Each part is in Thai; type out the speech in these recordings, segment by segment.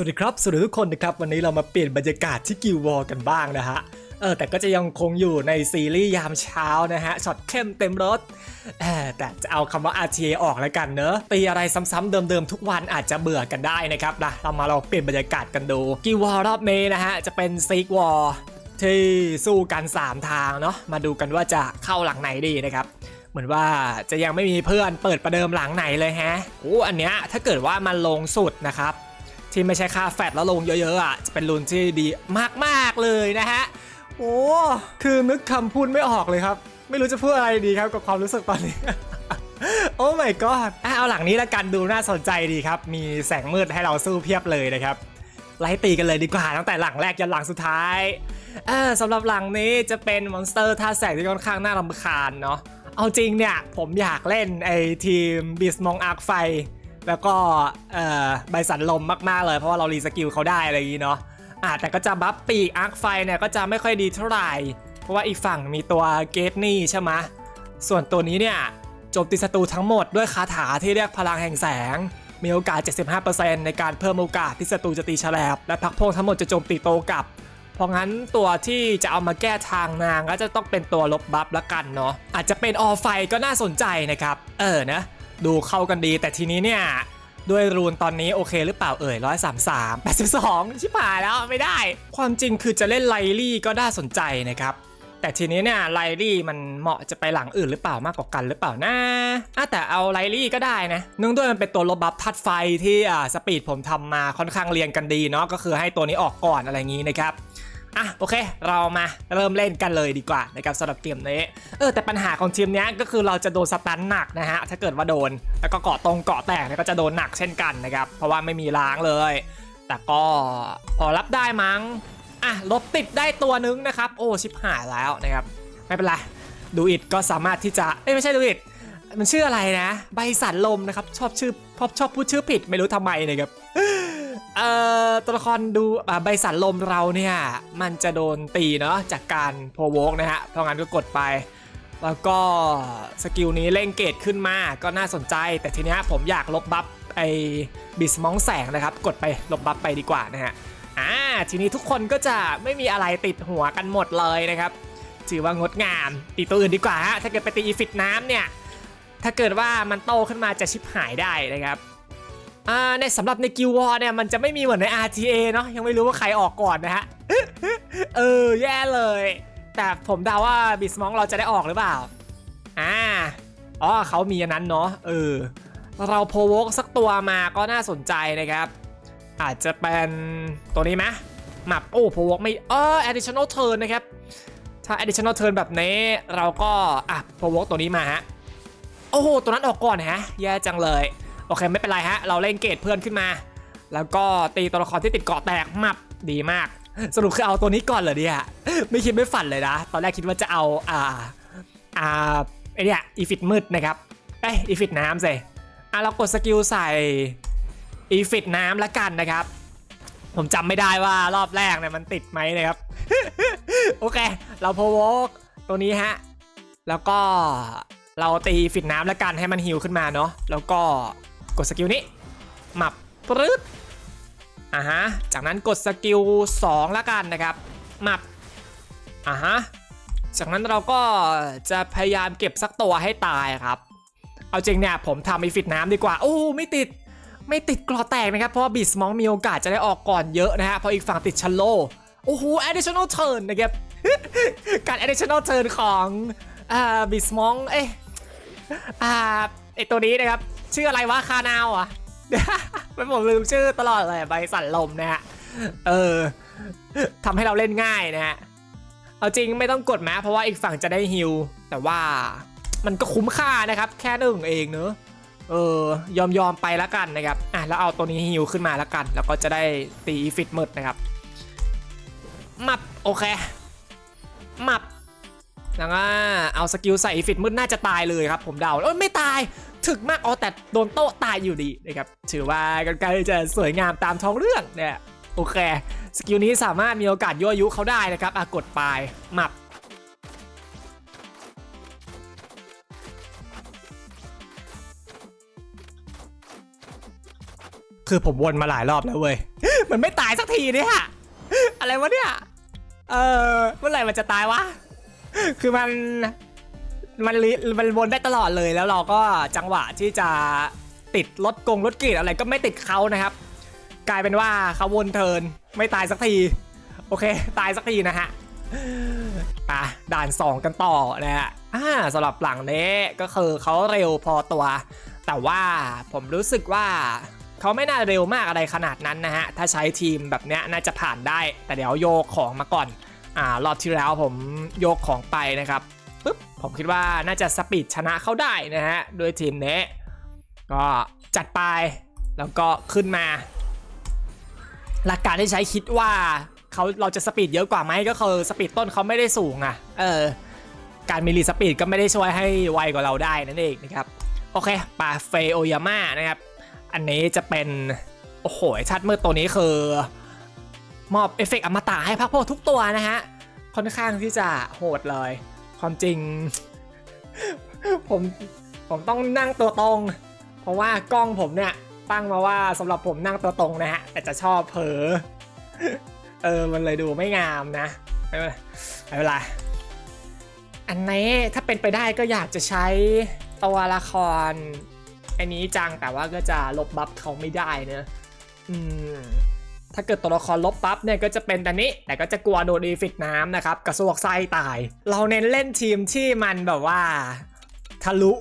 สวัสดีครับ สวัสดีทุกคนนะครับ วันนี้เรามาเปลี่ยนบรรยากาศที่กิววอลกันบ้างนะฮะ เออแต่ก็จะยังคงอยู่ในซีรีส์ยามเช้านะฮะ ช็อตเข้มเต็มรถเออแต่จะเอาคำว่า RTA ออกแล้วกันเนอะตีอะไรซ้ำๆเดิมๆ ทุกวันอาจจะเบื่อกันได้นะครับนะเรามาเราเปลี่ยนบรรยากาศกันดู กิววอลรอบนี้นะฮะ จะเป็นซีกวอลที่สู้กัน 3 ทางเนาะ มาดูกันว่าจะเข้าหลังไหนดีนะครับเหมือนว่าจะยังไม่มีเพื่อนเปิดประเดิมหลังไหนเลยแฮะโอ้อันเนี้ยถ้าเกิดว่ามันลงสุดนะครับ ที่ไม่ใช่ค่าแฟดแล้วลงเยอะๆอะจะเป็นรุนที่ดีมากๆเลยนะฮะโอ้คือนึกคำพูดไม่ออกเลยครับ ไม่รู้จะพูดอะไรดีครับกับความรู้สึกตอนนี้โอ้ my god อะเอาหลังนี้ละกันดูน่าสนใจดีครับ มีแสงมืดให้เราสู้เพียบเลยนะครับ ไล่ตีกันเลยดีกว่าตั้งแต่หลังแรกยันหลังสุดท้ายเออสำหรับหลังนี้จะเป็นมอนสเตอร์ท่าแสงที่ค่อนข้างน่ารำคาญเนาะเอาจริงเนี่ย ผมอยากเล่นไอทีมบิสมองอาร์คไฟ แล้วก็เอ่อใบสันลมมากๆเลยเพราะว่าเรารีสกิลเขาได้อะไรอย่างนี้เนาะอ่าแต่ก็จะบัฟปีกอาร์คไฟเนี่ยก็จะไม่ค่อยดีเท่าไหร่ เพราะว่าอีกฝั่งมีตัวเกตนี่ใช่ไหมส่วนตัวนี้เนี่ยโจมตีศัตรูทั้งหมดด้วยคาถาที่เรียกพลังแห่งแสง มีโอกาส 75%ในการเพิ่มโอกาสที่ศัตรูจะตีแฉลบและพักพวกทั้งหมดจะโจมตีโตกลับ เพราะงั้นตัวที่จะเอามาแก้ทางนางก็จะต้องเป็นตัวลบบัฟละกันเนาะอาจจะเป็นออไฟก็น่าสนใจนะครับ เออนะ ดูเข้ากันดี แต่ทีนี้เนี่ยด้วยรูนตอนนี้โอเคหรือเปล่าเอ่ย133 82ชิบหายแล้วไม่ได้ ความจริงคือจะเล่นไลลี่ก็น่าสนใจนะครับ แต่ทีนี้เนี่ยไลลี่มันเหมาะจะไปหลังอื่นหรือเปล่ามากกว่ากันหรือเปล่านะอะแต่เอาไลลี่ก็ได้นะเนื่องด้วยมันเป็นตัวลบบัฟทัดไฟที่อ่าสปีดผมทำมาค่อนข้างเรียงกันดีเนาะก็คือให้ตัวนี้ออกก่อนอะไรอย่างนี้นะครับ อะโอเค เรามาเริ่มเล่นกันเลยดีกว่านะครับสำหรับเกมนี้เออแต่ปัญหาของทีมนี้ก็คือเราจะโดนสตันหนักนะฮะถ้าเกิดว่าโดนแล้วก็เกาะตรงเกาะแตกก็จะโดนหนักเช่นกันนะครับเพราะว่าไม่มีล้างเลย แต่ก็พอรับได้มั้งอะลบติดได้ตัวนึงนะครับโอ้ชิบหายแล้วนะครับไม่เป็นไรดูอิดก็สามารถที่จะเอ้ยไม่ใช่ดูอิดมันชื่ออะไรนะ ใบสันลมนะครับชอบชื่อชอบชอบพูดชื่อผิดไม่รู้ทำไมนะครับ เอ่อตัวละครดูใบสันลมเราเนี่ย มันจะโดนตีเนาะจากการโพวกนะฮะ เพราะงั้นก็กดไป แล้วก็สกิลนี้เร่งเกตขึ้นมาก็น่าสนใจ แต่ทีนี้ผมอยากลบบัฟไอ้บิสมองแสงนะครับ กดไปลบบัฟไปดีกว่านะฮะอ่าทีนี้ทุกคนก็จะไม่มีอะไรติดหัวกันหมดเลยนะครับถือว่างดงามตีตัวอื่นดีกว่าฮะถ้าเกิดไปตีอีฟิตน้ำเนี่ยถ้าเกิดว่ามันโตขึ้นมาจะชิบหายได้นะครับ อ่าในสำหรับในกิววอร์เนี่ยมันจะไม่มีเหมือนใน RTA เนาะยังไม่รู้ว่าใครออกก่อนนะฮะ เออ แย่เลย แต่ผมเดาว่าบิสมองเราจะได้ออกหรือเปล่า อ่าอ๋อเขามีอันนั้นเนาะเออ เราโพวกสักตัวมาก็น่าสนใจนะครับ อาจจะเป็นตัวนี้ไหมหมับโอ้โพวกไม่เออ additional turn นะครับ ถ้า additional turn แบบนี้เราก็อะโพวกตัวนี้มาฮะโอ้โหตัวนั้นออกก่อนฮะแย่จังเลย โอเคไม่เป็นไรฮะ เราเล่นเกตเพื่อนขึ้นมา แล้วก็ตีตัวละครที่ติดเกาะแตกมับดีมาก สรุปคือเอาตัวนี้ก่อนเหรอเนี่ยไม่คิดไม่ฝันเลยนะ ตอนแรกคิดว่าจะเอาอ่าอ่าไอเนี่ยอีฟิตมืดนะครับเอ้อีฟิตน้ำสิอะเรากดสกิลใส่อีฟิตน้ำละกันนะครับ ผมจำไม่ได้ว่ารอบแรกเนี่ยมันติดไหมนะครับ โอเค เราโพวกตัวนี้ฮะ แล้วก็เราตีฟิตน้ำแล้วกันให้มันฮิวขึ้นมาเนาะ แล้วก็ กดสกิลนี้หมับปรึ๊ดอ่าฮะ จากนั้นกดสกิล2ล้วกันนะครับหมับอ่าฮะ จากนั้นเราก็จะพยายามเก็บสักตัวให้ตายครับ เอาจริงเนี่ยผมทำอีฟิตน้ำดีกว่า โอ้ไม่ติดไม่ติดกรอแตกนะครับ เพราะบิสมองมีโอกาสจะได้ออกก่อนเยอะนะฮะ เพราะอีกฝั่งติดชันโล โอ้โห additional turn นะครับ การ additional turn ของอ่าบิสมองเอ้ยอ่าไอตัวนี้นะครับ ชื่ออะไรวะคานาวอะไม่ผมลืมชื่อตลอดเลยใบสั่นลมนะฮะเออทำให้เราเล่นง่ายนะฮะเอาจริงไม่ต้องกดแม้เพราะว่าอีกฝั่งจะได้ฮิลแต่ว่ามันก็คุ้มค่านะครับ แค่หนึ่งเองเนอะเออยอมยอมไปล้วกันนะครับอะแล้วเอาตัวนี้ฮิลขึ้นมาล้วกัน แล้วก็จะได้ตีฟิตมืดนะครับมับโอเคมับแล้วก็เอาสกิลใส่ฟิตมืดน่าจะตายเลยครับ ผมเดาเอ้ยไม่ตาย ถึกมากอ๋อแต่โดนโต๊ะตายอยู่ดีนะครับถือว่าใกล้ๆจะสวยงามตามท้องเรื่องเนี่ยโอเคสกิลนี้สามารถมีโอกาสยั่วยุเขาได้นะครับอะกดไปหมับคือผมวนมาหลายรอบแล้วเว้ยเหมือนไม่ตายสักทีเนี่ยอะไรวะเนี่ย เออเมื่อไหร่มันจะตายวะ คือมัน มันลิมันวนได้ตลอดเลยแล้วเราก็จังหวะที่จะติดรถกงรถกรีดอะไรก็ไม่ติดเขานะครับ กลายเป็นว่าเขาวนเทินไม่ตายสักที โอเค ตายสักทีนะฮะไปด่าน 2 กันต่อนะฮะอ่าสำหรับหลังนี้ก็คือเขาเร็วพอตัว แต่ว่าผมรู้สึกว่าเขาไม่น่าเร็วมากอะไรขนาดนั้นนะฮะ ถ้าใช้ทีมแบบเนี้ยน่าจะผ่านได้ แต่เดี๋ยวโยกของมาก่อน อ่ารอบที่แล้วผมโยกของไปนะครับ ผมคิดว่าน่าจะสปีดชนะเขาได้นะฮะด้วยทีมนี้ก็จัดไปแล้วก็ขึ้นมา หลักการที่ใช้คิดว่าเขาเราจะสปีดเยอะกว่าไหมก็คือสปีดต้นเขาไม่ได้สูงอะเออการมีรีสปีดก็ไม่ได้ช่วยให้ไวกว่าเราได้นั่นเองนะครับโอเคปาเฟโอยาม่านะครับอันนี้จะเป็นโอ้โหชัดมืดตัวนี้คือ มอบเอฟเฟกต์อมตะให้พักพวกทุกตัวนะฮะค่อนข้างที่จะโหดเลย ความจริง ผมผมต้องนั่งตัวตรง เพราะว่ากล้องผมเนี่ยตั้งมาว่าสำหรับผมนั่งตัวตรงนะฮะแต่จะชอบเผลอเออมันเลยดูไม่งามนะไม่เป็นไรไม่เป็นไรอันนี้ถ้าเป็นไปได้ก็อยากจะใช้ตัวละครอันนี้จังแต่ว่าก็จะลบบัฟเขาไม่ได้เนอะอืม ถ้าเกิดตัวละครลบปั๊บเนี่ยก็จะเป็นอันนี้ แต่ก็จะกลัวโดนดีฟิกน้ำนะครับกระซวกไส้ตาย เราเน้นเล่นทีมที่มันแบบว่า ทะลุ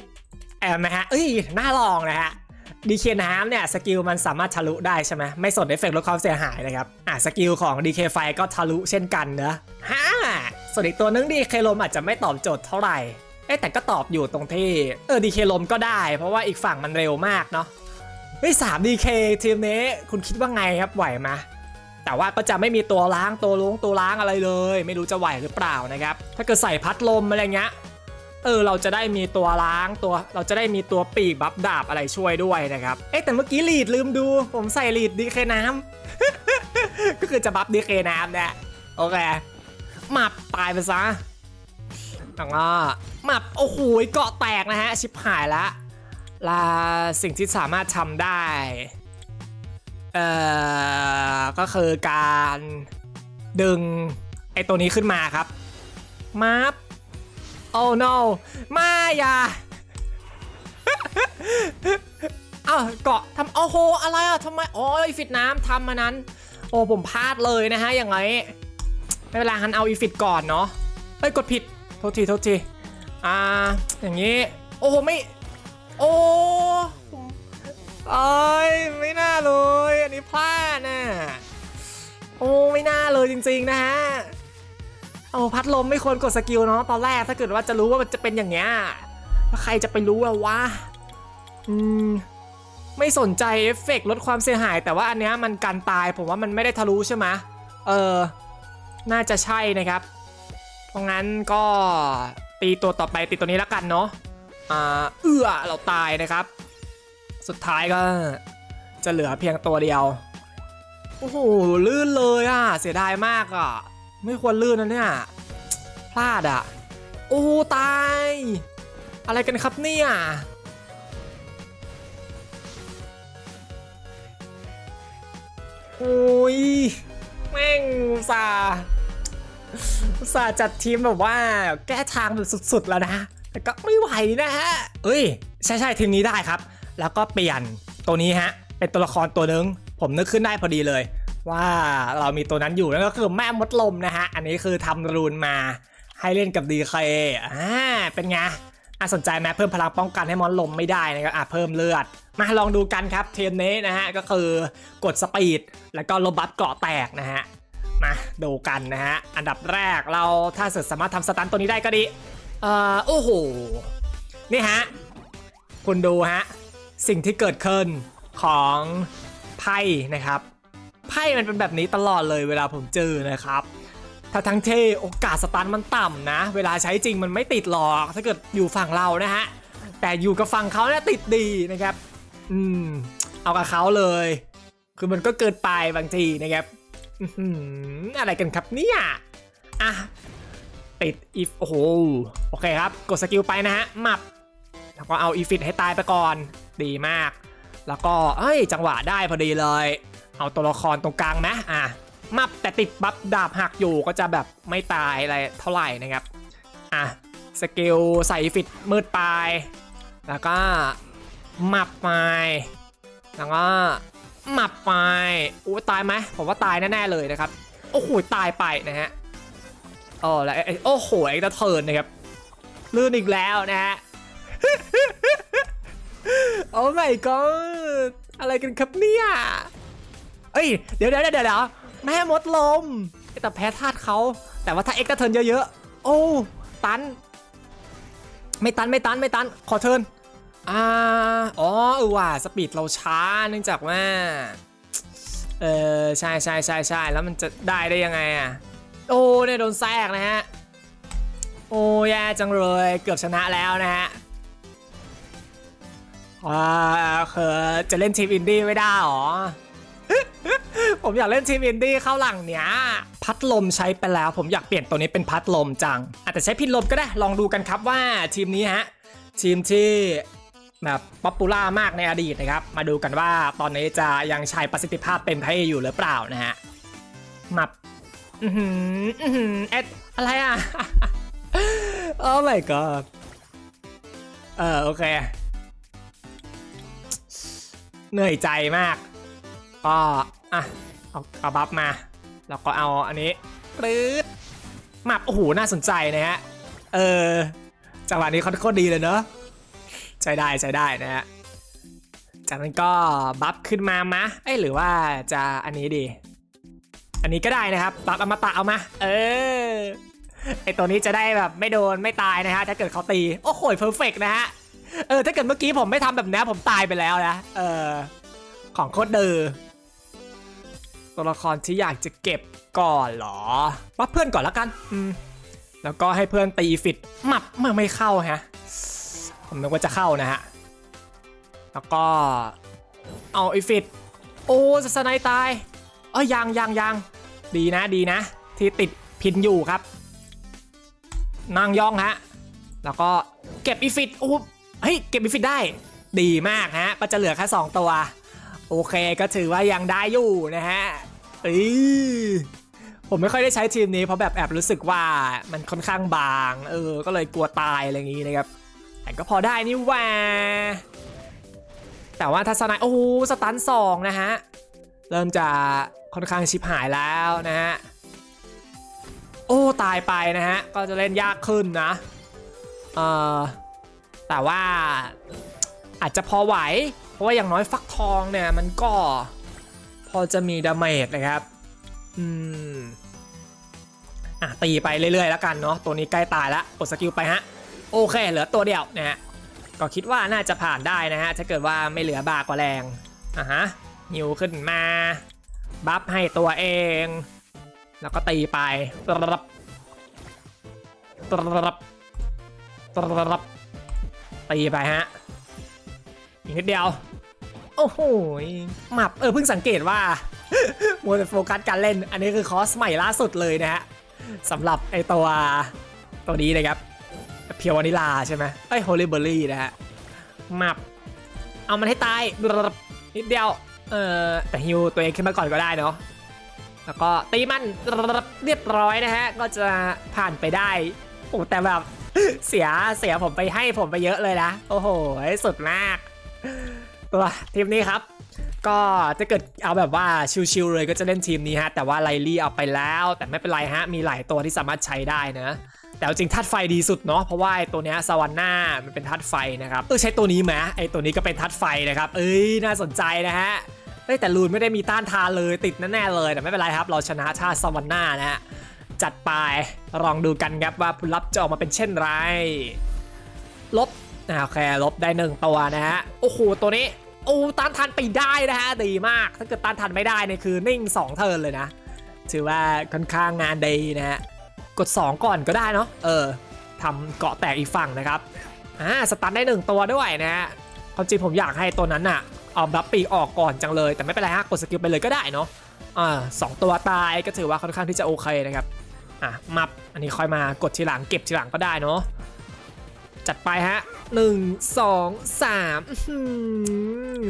แอมนะฮะเอ้ยน่าลองนะฮะดีเคน้ำเนี่ยสกิลมันสามารถทะลุได้ใช่ไหมไม่สนเอฟเฟกต์ลดความเสียหายนะครับอะสกิลของ DK ไฟก็ทะลุเช่นกันเนอะฮ่าส่วนอีกตัวนึง DK ลมอาจจะไม่ตอบโจทย์เท่าไหร่เอ๊แต่ก็ตอบอยู่ตรงที่เออ DK ลมก็ได้ เพราะว่าอีกฝั่งมันเร็วมากเนาะ เฮ้ยสาม DK ทีมนี้คุณคิดว่าไงครับไหวไหมแต่ว่าก็จะไม่มีตัวล้างตัวลงตัวล้างอะไรเลย ไม่รู้จะไหวหรือเปล่านะครับ ถ้าเกิดใส่พัดลมอะไรเงี้ยเออเราจะได้มีตัวล้างตัว เราจะได้มีตัวปีกบัฟดาบอะไรช่วยด้วยนะครับเอ๊ะแต่เมื่อกี้ลีดลืมดู ผมใส่ลีดดีเคน้ำก็คือจะบัฟดีเคน้ำเนี่ยโอเคมับตายไปซะแล้วก็มับโอ้โหเกาะแตกนะฮะชิบหายละ ลาสิ่งที่สามารถทำได้ เอ่อ ก็คือการดึงไอตัวนี้ขึ้นมาครับมับโอ้ no มาอย่าอ้าวเกาะทำโอ้โห อะไรอะทำไมโอ้ยฟิตน้ำทำมานั้น โอ้ผมพลาดเลยนะฮะ อย่างไรไม่เป็นไรฮันเอาอีฟิตก่อนเนาะเอ้ย กดผิด โทษที โทษที อ่า อย่างนี้ โอ้โห ไม่ โอ้เอ้ยไม่น่าเลย อันนี้พลาดน่ะ โอ้ไม่น่าเลยจริงๆนะฮะ โอ้พัดลมไม่ควรกดสกิลเนาะตอนแรกถ้าเกิดว่าจะรู้ว่ามันจะเป็นอย่างเงี้ยแล้วใครจะไปรู้อะวะ อืมไม่สนใจเอฟเฟกลดความเสียหาย แต่ว่าอันเนี้ยมันกันตายผมว่ามันไม่ได้ทะลุใช่ไหมเออ น่าจะใช่นะครับ เพราะงั้นก็ตีตัวต่อไปตีตัวนี้แล้วกันเนาะ อ่าเอื้อเราตายนะครับ สุดท้ายก็จะเหลือเพียงตัวเดียว โอ้โหลื่นเลยอะ เสียดายมากอะ ไม่ควรลื่นนะเนี่ย พลาดอะ โอ้ตาย อะไรกันครับเนี่ยโอ้ยแม่งส่าส่าจัดทีมแบบว่า แก้ทางแบบสุดๆแล้วนะ แต่ก็ไม่ไหวนะฮะ เอ้ย ใช่ใช่ทีมนี้ได้ครับ แล้วก็เปลี่ยนตัวนี้ฮะ เป็นตัวละครตัวนึง ผมนึกขึ้นได้พอดีเลย ว่าเรามีตัวนั้นอยู่นั่นก็คือแม่มดลมนะฮะ อันนี้คือทำรูนมาให้เล่นกับ DK อ่า เป็นไงอะสนใจไหมเพิ่มพลังป้องกันให้มอนลมไม่ได้นะครับอะเพิ่มเลือด มาลองดูกันครับเทมนี้นะฮะ ก็คือกดสปีด แล้วก็ลบบัฟเกาะแตกนะฮะ มาดูกันนะฮะ อันดับแรกเราถ้าเสร็จสามารถทำสตันตัวนี้ได้ก็ดี เอ่อโอ้โห นี่ฮะ คุณดูฮะ สิ่งที่เกิดขึ้นของไพ่นะครับ ไพ่มันเป็นแบบนี้ตลอดเลยเวลาผมเจอนะครับถ้าทั้งเทโอกาสสตันมันต่ำนะ เวลาใช้จริงมันไม่ติดหรอกถ้าเกิดอยู่ฝั่งเรานะฮะ แต่อยู่กับฝั่งเขาเนี่ยติดดีนะครับ อืม เอากับเขาเลย คือมันก็เกินไปบางทีนะครับ อือะไรกันครับเนี่ย อะ ติดอีฟโอ้โหโอเคครับ กดสกิลไปนะฮะมับแล้วก็เอาอีฟิตให้ตายไปก่อน ดีมาก แล้วก็เอ้ยจังหวะได้พอดีเลย เอาตัวละครตรงกลางไหมอะมับแต่ติดบัฟดาบหักอยู่ก็จะแบบไม่ตายอะไรเท่าไหร่นะครับอะสกิลใส่ฟิตมืดไป แล้วก็มับไปแล้วก็มับไปอู้ตายไหมผมว่าตายแน่ๆเลยนะครับโอ้โหตายไปนะฮะ โอ้แล้วไอ้โอ้โหไอ้ตะเทิร์นนะครับลื่นอีกแล้วนะฮะโอ้ my god อะไรกันครับเนี่ยเอ้ยเดี๋ยวเดี๋ยวเดี๋ยวเดี๋ยวแม่มดลมแต่แพ้ธาตุเขาแต่ว่าถ้าเอ็กซ์เทิร์นเยอะๆโอ้ตัน ไม่ตันไม่ตันไม่ตันขอเทิร์นอ่าอ๋อเออว่ะสปีดเราช้าเนื่องจากว่าเออใช่ใช่ใช่ใช่แล้วมันจะได้ได้ยังไงอะ โอ้เนี่ยโดนแทรกนะฮะ โอ้แย่จังเลยเกือบชนะแล้วนะฮะว้าคือจะเล่นทีมอินดี้ไม่ได้หรอ ผมอยากเล่นทีมอินดี้เข้าหลังเนี้ย พัดลมใช้ไปแล้ว ผมอยากเปลี่ยนตัวนี้เป็นพัดลมจัง อาจจะใช้พินลมก็ได้ ลองดูกันครับว่าทีมนี้ฮะ ทีมที่แบบป๊อปปูล่ามากในอดีตนะครับ มาดูกันว่าตอนนี้จะยังใช้ประสิทธิภาพเต็มที่อยู่หรือเปล่านะฮะมา อือหืออือหือเอ็ดอะไรอะโอ้ my god เออโอเค เหนื่อยใจมาก ก็อะเอาเอาบัฟมา แล้วก็เอาอันนี้ปรื๊ดมับโอ้โหน่าสนใจนะฮะ เออจังหวะนี้เขาโคตรดีเลยเนอะใช้ได้ใช้ได้นะฮะจากนั้นก็บัฟขึ้นมามะเอ้ยหรือว่าจะอันนี้ดี อันนี้ก็ได้นะครับบัฟอมตะเอามา เออ ไอตัวนี้จะได้แบบไม่โดนไม่ตายนะฮะ ถ้าเกิดเขาตี โอ้โหเพอร์เฟกนะฮะ เออ ถ้าเกิดเมื่อกี้ผมไม่ทำแบบนี้ผมตายไปแล้วนะ เออ ของโคตรเดอร์ตัวละครที่อยากจะเก็บก่อนหรอว่าเพื่อนก่อนล้วกัน อืม แล้วก็ให้เพื่อนตีฟิตหมับเมื่อไม่เข้าฮะ ผมนึกว่าจะเข้านะฮะ แล้วก็ เอาไอฟิตโอ้สไนตายเอ้ยยังยังยัง ดีนะดีนะ ที่ติดพินอยู่ครับ นั่งย่องฮะ แล้วก็เก็บอีฟิตโอ้เฮ้ยเก็บอีฟิตได้ ดีมากฮะก็จะเหลือแค่2ตัว โอเคก็ถือว่ายังได้อยู่นะฮะเอ้ยผมไม่ค่อยได้ใช้ทีมนี้เพราะแบบแอบรู้สึกว่ามันค่อนข้างบาง เออ ก็เลยกลัวตายอะไรอย่างนี้นะครับ แต่ก็พอได้นี่ว่า แต่ว่าทัศนัยโอ้โหสตันสองนะฮะ เริ่มจะ ค่อนข้างชิบหายแล้วนะฮะ โอ้ตายไปนะฮะ ก็จะเล่นยากขึ้นนะเออแต่ว่าอาจจะพอไหว เพราะว่าอย่างน้อยฟักทองเนี่ยมันก็พอจะมีดาเมจนะครับ อืมอะตีไปเรื่อยๆแล้วกันเนาะ ตัวนี้ใกล้ตายแล้วกดสกิลไปฮะ โอเค เหลือตัวเดียวนะฮะ ก็คิดว่าน่าจะผ่านได้นะฮะ ถ้าเกิดว่าไม่เหลือบากว่าแรง อะฮะ หิวขึ้นมา บัฟให้ตัวเอง แล้วก็ตีไปตรับตรับตรับตีไปฮะ อีกนิดเดียว โอ้โหหมับ เออเพิ่งสังเกตว่ามัวแต่โฟกัสการเล่น อันนี้คือคอสใหม่ล่าสุดเลยนะฮะสำหรับไอตัวตัวนี้นะครับเพียววานิลาใช่ไหมไอโฮลิเบอรี่นะฮะหมับ เอามันให้ตายนิดเดียว เออแต่ฮิวตัวเองขึ้นมาก่อนก็ได้เนาะแล้วก็ตีมันเรียบร้อยนะฮะ ก็จะผ่านไปได้โอ้แต่แบบเสียเสียผมไปให้ผมไปเยอะเลยนะ โอ้โหสุดมาก ตัวทีมนี้ครับ ก็ถ้าเกิดเอาแบบว่าชิวๆเลยก็จะเล่นทีมนี้ฮะ แต่ว่าไลลี่เอาไปแล้ว แต่ไม่เป็นไรฮะ มีหลายตัวที่สามารถใช้ได้นะ แต่จริงธาตุไฟดีสุดเนาะเพราะว่าไอ้ตัวเนี้ยสวรรค์หน้ามันเป็นธาตุไฟนะครับเออใช้ตัวนี้ไหมไอ้ตัวนี้ก็เป็นธาตุไฟนะครับเอ้ยน่าสนใจนะฮะเฮ้แต่ลูนไม่ได้มีต้านทานเลยติดแน่ๆเลยแต่ไม่เป็นไรครับ เราชนะชาติสวรรค์หน้านะฮะจัดไปลองดูกันครับว่าผลลัพธ์จะออกมาเป็นเช่นไรลบอ่าโอเคลบได้หนึ่งตัวนะฮะโอ้โหตัวนี้โอ้ต้านทานไปได้นะฮะดีมากถ้าเกิดต้านทานไม่ได้เนี่ยคือนิ่ง 2 เทิร์นเลยนะ ถือว่าค่อนข้างงานดีนะฮะ กด 2 ก่อนก็ได้เนาะเออทำเกาะแตกอีกฝั่งนะครับอ่าสตันได้ 1 ตัวด้วยนะฮะความจริงผมอยากให้ตัวนั้นน่ะเอาบัฟปีกออกก่อนจังเลย แต่ไม่เป็นไรฮะกดสกิลไปเลยก็ได้เนาะอ่าสองตัวตายก็ถือว่าค่อนข้างที่จะโอเคนะครับอะมับอันนี้ค่อยมากดทีหลังเก็บทีหลังก็ได้เนาะจัดไปฮะหนึ่งสองสามอื้อหือ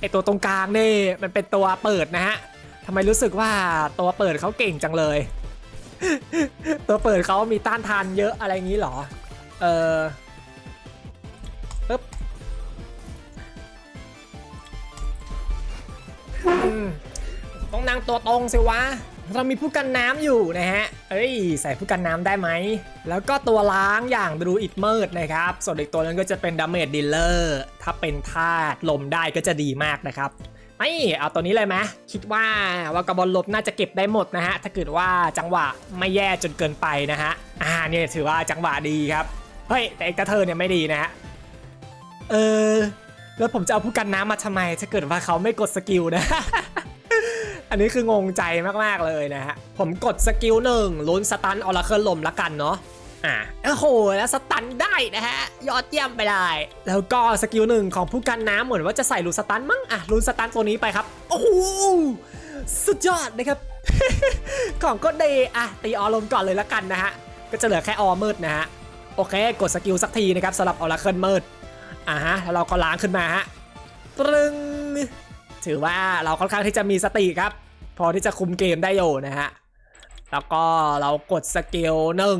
ไอตัวตรงกลางนี่มันเป็นตัวเปิดนะฮะทำไมรู้สึกว่าตัวเปิดเขาเก่งจังเลย ตัวเปิดเขามีต้านทานเยอะอะไรงี้เหรอ เออปึ๊บต้องนั่งตัวตรงสิวะ เรามีผู้กันน้ำอยู่นะฮะ เอ้ย ใส่ผู้กันน้ำได้ไหม แล้วก็ตัวล้างอย่างดรูอิดเมิร์ดนะครับ ส่วนอีกตัวนึงก็จะเป็นดาเมจดีลเลอร์ ถ้าเป็นธาตุลมได้ก็จะดีมากนะครับ ไม่เอาตัวนี้เลยไหมคิดว่าวากาบอลลบน่าจะเก็บได้หมดนะฮะ ถ้าเกิดว่าจังหวะไม่แย่จนเกินไปนะฮะ อ่าเนี่ยถือว่าจังหวะดีครับ เฮ้ย แต่เอกกระเทอเนี่ยไม่ดีนะฮะ เออ แล้วผมจะเอาผู้กันน้ำมาทำไม ถ้าเกิดว่าเขาไม่กดสกิลนะ อันนี้คืองงใจมากๆเลยนะฮะ ผมกดสกิลหนึ่งลุ้นสตันออราเคิลลมละกันเนาะ อ่าโอ้โห แล้วสตันได้นะฮะ ยอดเยี่ยมไปเลย แล้วก็สกิลหนึ่งของผู้กันน้ำเหมือนว่าจะใส่ลูนสตันมั้ง อะลูนสตันตัวนี้ไปครับ โอ้โห สุดยอดนะครับ ของก็ดีอะ ตีออลมก่อนเลยละกันนะฮะ ก็จะเหลือแค่ออมืดนะฮะ โอเค กดสกิลสักทีนะครับสำหรับออราเคิลมืด อ่าฮะ แล้วเราก็ล้างขึ้นมาฮะ ตรึง ถือว่าเราค่อนข้างที่จะมีสติครับ พอที่จะคุมเกมได้อยู่นะฮะ แล้วก็เรากดสกิลหนึ่ง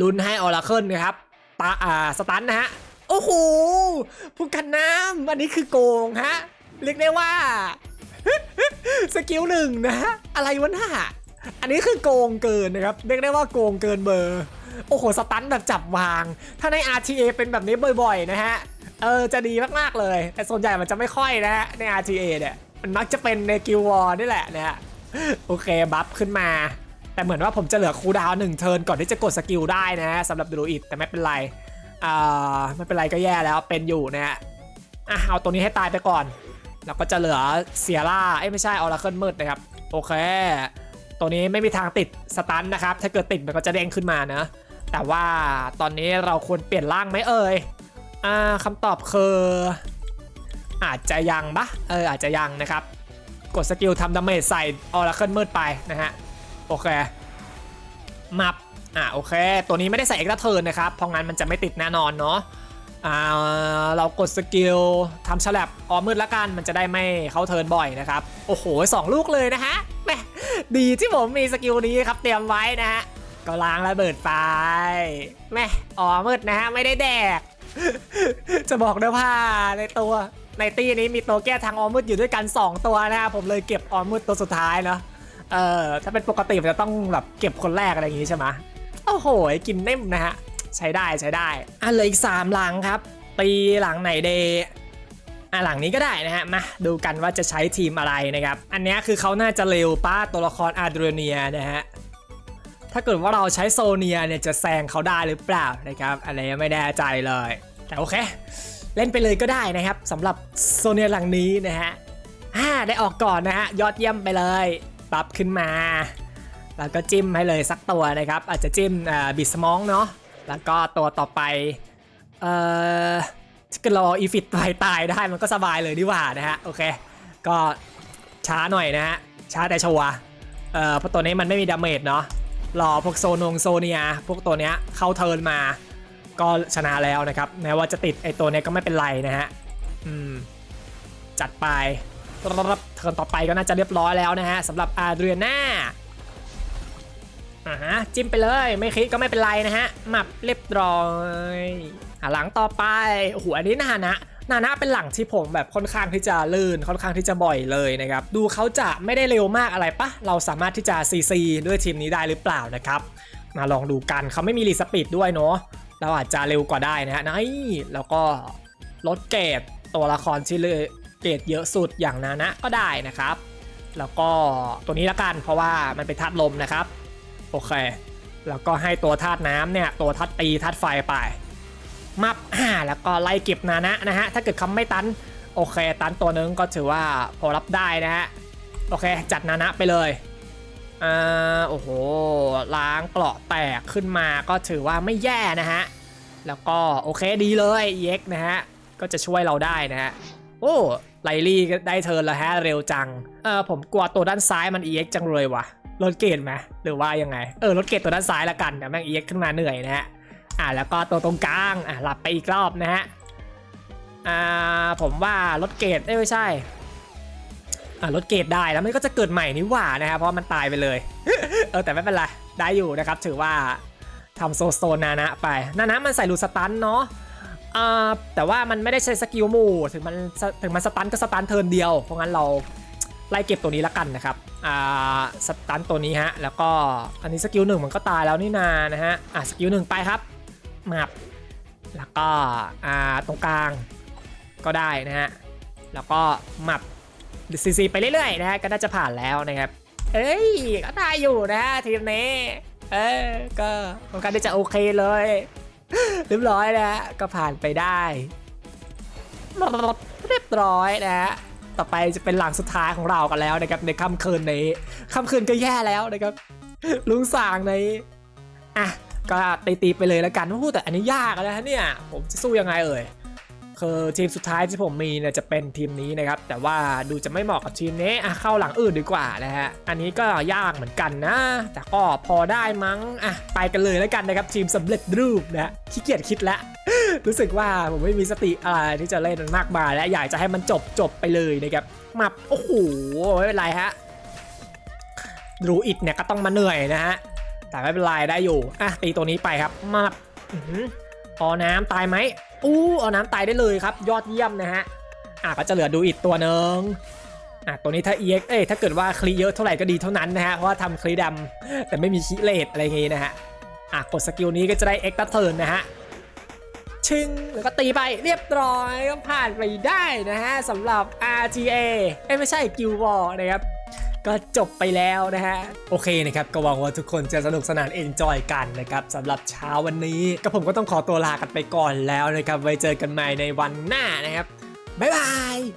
ลุ้นให้ออราเคิลนะครับตาอ่าสตันนะฮะ โอ้โหผู้กันน้ำอันนี้คือโกงฮะ เรียกได้ว่าสกิลหนึ่งนะฮะ อะไรวะน่าอันนี้คือโกงเกินนะครับ เรียกได้ว่าโกงเกินเบอร์ โอ้โห สตันแบบจับวาง ถ้าใน RTA เป็นแบบนี้บ่อยๆ นะฮะ เออ จะดีมากๆเลย แต่ส่วนใหญ่มันจะไม่ค่อยนะฮะ ใน RTA เนี่ย มันมักจะเป็นในกิลวอร์นี่แหละนะฮะ โอเค บัฟขึ้นมา แต่เหมือนว่าผมจะเหลือคูดาวหนึ่งเทิร์นก่อนที่จะกดสกิลได้นะสำหรับดูอิดแต่ไม่เป็นไรอ่าไม่เป็นไรก็แย่แล้วเป็นอยู่นะฮะอะเอาตัวนี้ให้ตายไปก่อน แล้วก็จะเหลือเซียร่าเอ้ยไม่ใช่ออราเคิลมืดนะครับโอเค ตัวนี้ไม่มีทางติดสตันนะครับ ถ้าเกิดติดมันก็จะเด้งขึ้นมานะแต่ว่าตอนนี้เราควรเปลี่ยนร่างไหมเอ่ยอ่าคำตอบคืออาจจะยังปะเอออาจจะยังนะครับ กดสกิลทำดาเมจใส่ออราเคิลมืดไปนะฮะ โอเค มับ อ่าโอเค ตัวนี้ไม่ได้ใส่เอ็กซ์เทิร์นนะครับ เพราะงั้นมันจะไม่ติดแน่นอนเนาะอ่าเรากดสกิลทำฉลับออมมืดละกัน มันจะได้ไม่เข้าเทิร์นบ่อยนะครับ โอ้โหสองลูกเลยนะฮะแม่ดีที่ผมมีสกิลนี้ครับเตรียมไว้นะฮะก็ล้างระเบิดไปแม่ออมืดนะฮะไม่ได้แดก จะบอกได้ว่าในตัวในตีนี้มีตัวแก้ทางออมืดอยู่ด้วยกัน 2 ตัวนะฮะผมเลยเก็บออมืดตัวสุดท้ายเนาะ เออถ้าเป็นปกติมันจะต้องแบบเก็บคนแรกอะไรอย่างงี้ใช่ไหมโอ้โหกินเน่มนะฮะใช้ได้ใช้ได้อะเหลืออีก3หลังครับ ตีหลังไหนเดอะหลังนี้ก็ได้นะฮะมาดูกันว่าจะใช้ทีมอะไรนะครับ อันนี้คือเขาน่าจะเร็วป้าตัวละครอาร์เดรเนียนะฮะถ้าเกิดว่าเราใช้โซเนียเนี่ยจะแซงเขาได้หรือเปล่านะครับอันนี้ไม่แน่ใจเลย แต่โอเค เล่นไปเลยก็ได้นะครับสำหรับโซเนียหลังนี้นะฮะอ่าได้ออกก่อนนะฮะยอดเยี่ยมไปเลย ปรับขึ้นมา แล้วก็จิ้มให้เลยสักตัวนะครับ อาจจะจิ้มบิสมองเนาะแล้วก็ตัวต่อไปเอ่อก็รออีฟิตตายตายได้มันก็สบายเลยดีกว่านะฮะโอเค ก็ช้าหน่อยนะฮะช้าแต่ชัวเอ่อเพราะตัวนี้มันไม่มีดาเมจเนาะรอพวกโซนงโซเนียพวกตัวเนี้ยเข้าเทิร์นมา ก็ชนะแล้วนะครับแม้ว่าจะติดไอตัวเนี้ยก็ไม่เป็นไรนะฮะอืมจัดไป รับเทิร์นต่อไปก็น่าจะเรียบร้อยแล้วนะฮะสำหรับอาเดรียนาอ่าฮะจิ้มไปเลยไม่คิดก็ไม่เป็นไรนะฮะหมับเรียบร้อยหลังต่อไปโอ้โหอันนี้นานะนานะเป็นหลังที่ผมแบบค่อนข้างที่จะลื่นค่อนข้างที่จะบ่อยเลยนะครับดูเขาจะไม่ได้เร็วมากอะไรปะเราสามารถที่จะ CC ด้วยทีมนี้ได้หรือเปล่านะครับมาลองดูกันเขาไม่มีรีสปีดด้วยเนาะเราอาจจะเร็วกว่าได้นะฮะนี่แล้วก็ลดเกรดตัวละครที่ เกรดเยอะสุดอย่างนานะก็ได้นะครับ แล้วก็ตัวนี้ละกันเพราะว่ามันเป็นธาตุลมนะครับ โอเค แล้วก็ให้ตัวธาตุน้ำเนี่ยตัวธาตุตีธาตุไฟไปมับอ่าแล้วก็ไล่เก็บนานะนะฮะถ้าเกิดเขาไม่ตันโอเค ตันตัวนึงก็ถือว่าพอรับได้นะฮะโอเค จัดนานะไปเลยอ่าโอ้โหล้างเกราะแตกขึ้นมาก็ถือว่าไม่แย่นะฮะแล้วก็โอเคดีเลยเย็กนะฮะก็จะช่วยเราได้นะฮะโอ้ ไลลี่ได้เทิร์นแล้วฮะเร็วจัง เออผมกลัวตัวด้านซ้ายมัน EX จังเลยวะลดเกรดไหมหรือว่ายังไง เออลดเกรดตัวด้านซ้ายละกันเดี๋ยวแม่ง EX ขึ้นมาเหนื่อยนะฮะ อ่าแล้วก็ตัวตรงกลางอะหลับไปอีกรอบนะฮะ อ่าผมว่าลดเกรดเอ้ยไม่ใช่อะลดเกรดได้แล้วมันก็จะเกิดใหม่นี่หว่านะครับเพราะมันตายไปเลย เออแต่ไม่เป็นไรได้อยู่นะครับถือว่าทำโซโซนานะไป นานะมันใส่รูสตันเนาะ อ่าแต่ว่ามันไม่ได้ใช้สกิลหมู่ถึงมันถึงมันสตันก็สตันเทิร์นเดียว เพราะงั้นเราไล่เก็บตัวนี้ละกันนะครับ อ่า สตันตัวนี้ฮะ แล้วก็อันนี้สกิลหนึ่งมันก็ตายแล้วนี่นานะฮะ อะสกิลหนึ่งไปครับมับแล้วก็ อ่า ตรงกลางก็ได้นะฮะ แล้วก็มับซีซีไปเรื่อยๆนะฮะ ก็น่าจะผ่านแล้วนะครับ เอ้ย ก็ได้อยู่นะฮะทีมนี้ เออก็ค่อนข้างที่จะโอเคเลย เรียบร้อยนะก็ผ่านไปได้เรียบร้อยนะ ต่อไปจะเป็นหลังสุดท้ายของเรากันแล้วนะครับในค่ำคืนนี้ค่ำคืนก็แย่แล้วนะครับ ลุงสางในอะก็ตีๆไปเลยแล้วกันพูดแต่อันนี้ยากนะฮะเนี่ย ผมจะสู้ยังไงเอ่ย คือทีมสุดท้ายที่ผมมีเนี่ยจะเป็นทีมนี้นะครับ แต่ว่าดูจะไม่เหมาะกับทีมนี้อะเข้าหลังอื่นดีกว่านะฮะ อันนี้ก็ยากเหมือนกันนะ แต่ก็พอได้มั้งอะไปกันเลยแล้วกันนะครับทีมสำเร็จรูปนะขี้เกียจคิดแล้วรู้สึกว่าผมไม่มีสติอะไรที่จะเล่นมันมากมายและอยากจะให้มันจบจบไปเลยนะครับมาโอ้โหไม่เป็นไรฮะรูอิดเนี่ยก็ต้องมาเหนื่อยนะฮะแต่ไม่เป็นไรได้อยู่อะตีตัวนี้ไปครับมาอื้ออพอน้ำตายไหม อู้เอาน้ำตายได้เลยครับ ยอดเยี่ยมนะฮะอะก็จะเหลือดูอิดตัวหนึ่งอะตัวนี้ถ้า EX เอ้ยถ้าเกิดว่าคลีเยอะเท่าไหร่ก็ดีเท่านั้นนะฮะเพราะว่าทำคลีดำแต่ไม่มีคีเลตอะไรอย่างงี้นะฮะอะกดสกิลนี้ก็จะได้ X ตัเทิร์นนะฮะชึงแล้วก็ตีไปเรียบร้อยก็ผ่านไปได้นะฮะสำหรับ RTA เอ้ยไม่ใช่ Guild War นะครับ ก็จบไปแล้วนะฮะ โอเคนะครับ ก็หวังว่าทุกคนจะสนุกสนานเอนจอยกันนะครับสำหรับเช้าวันนี้ ก็ผมก็ต้องขอตัวลากันไปก่อนแล้วนะครับ ไว้เจอกันใหม่ในวันหน้านะครับ บ๊ายบาย